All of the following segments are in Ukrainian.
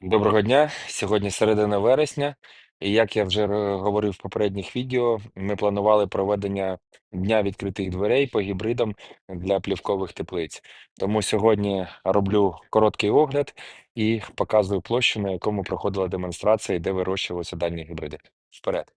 Доброго дня. Сьогодні середина вересня, і як я вже ро- говорив в попередніх відео, ми планували проведення дня відкритих дверей по гібридам для плівкових теплиць. Тому сьогодні роблю короткий огляд і показую площу, на якому проходила демонстрація, де вирощувалися дані гібриди. Вперед.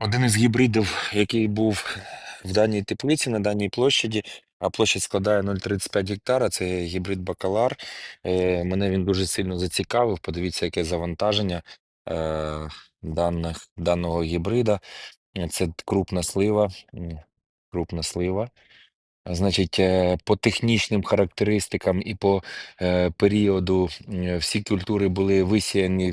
Один із гібридів, який був в даній теплиці на даній площаді, а площадь складає 0,35 гектара. Це гібрид Бакалар. Е, Мене він дуже сильно зацікавив. Подивіться, яке завантаження е, даних, даного гібрида. Це крупна слива. Крупна слива. Значить, е, по технічним характеристикам і по періоду всі культури були висіяні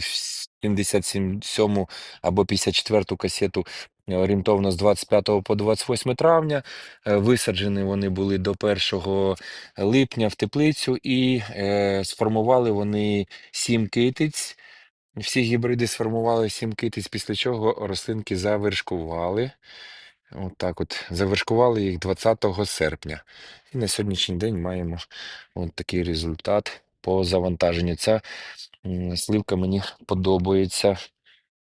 77 або 54 касету е, орієнтовно з 25 по 28 травня. Е, Висаджені вони були до 1 липня в теплицю і е, сформували вони 7 китиць. Всі гібриди сформували 7 китиць, після чого рослинки завершкували. От так от завершкували їх 20 серпня. І на сьогоднішній день маємо от такий результат по завантаженню. Ця сливка мені подобається.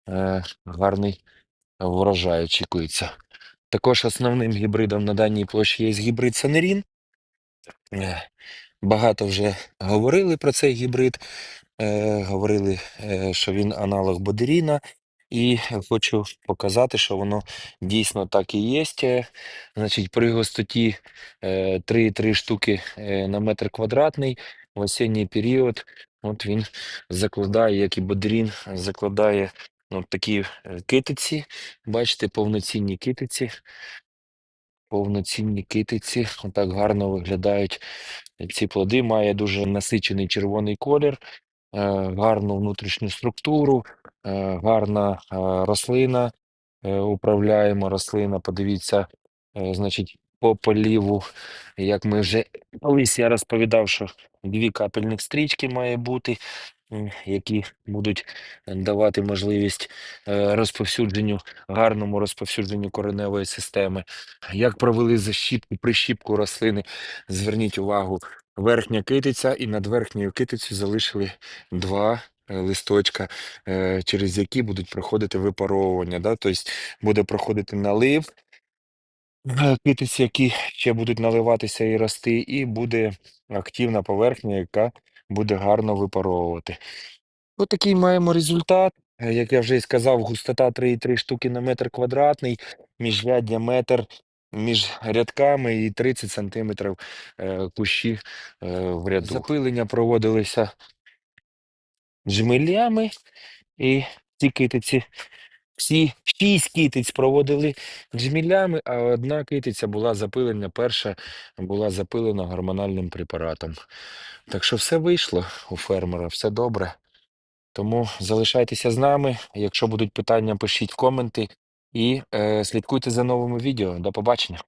Е, гарний врожай очікується. Також основним гібридом на даній площі є гібрид Санерін. Е, Багато вже говорили про цей гібрид. Е, говорили, що він аналог Бодеріна, і хочу показати, що воно дійсно так і є. Значить, при густоті е, 3,3 штуки на метр квадратний в осінній період. От він закладає, як і Бодрін, закладає от такі е, китиці. Бачите, повноцінні китиці. Повноцінні китиці. Отак гарно виглядають ці плоди. Має дуже насичений червоний колір е, гарну внутрішню структуру, е, гарна рослина, управляємо рослина. Подивіться, значить, по поліву, як ми вже колись я розповідав, що дві капельних стрічки має бути, які будуть давати можливість е, розповсюдженню, гарному розповсюдженню кореневої системи. Як провели защіпку, прищіпку рослини, зверніть увагу, верхня китиця, і над верхньою китицею залишили два е, листочка, е, через які будуть проходити випаровування. Да? Тобто буде проходити налив китиці, які ще будуть наливатися і рости, і буде активна поверхня, яка буде гарно випаровувати. Ось такий маємо результат. Як я вже і сказав, густота 3,3 штуки на метр квадратний, міжряддя метр між рядками і 30 сантиметрів е, кущі е, в ряду. Запилення проводилися джмелями, і ці китиці, всі шість китиць проводили джмілями, а одна китиця була запилена, перша була запилена гормональним препаратом. Так що все вийшло у фермера, все добре. Тому залишайтеся з нами. Якщо будуть питання, пишіть коменти і е, слідкуйте за новими відео. До побачення.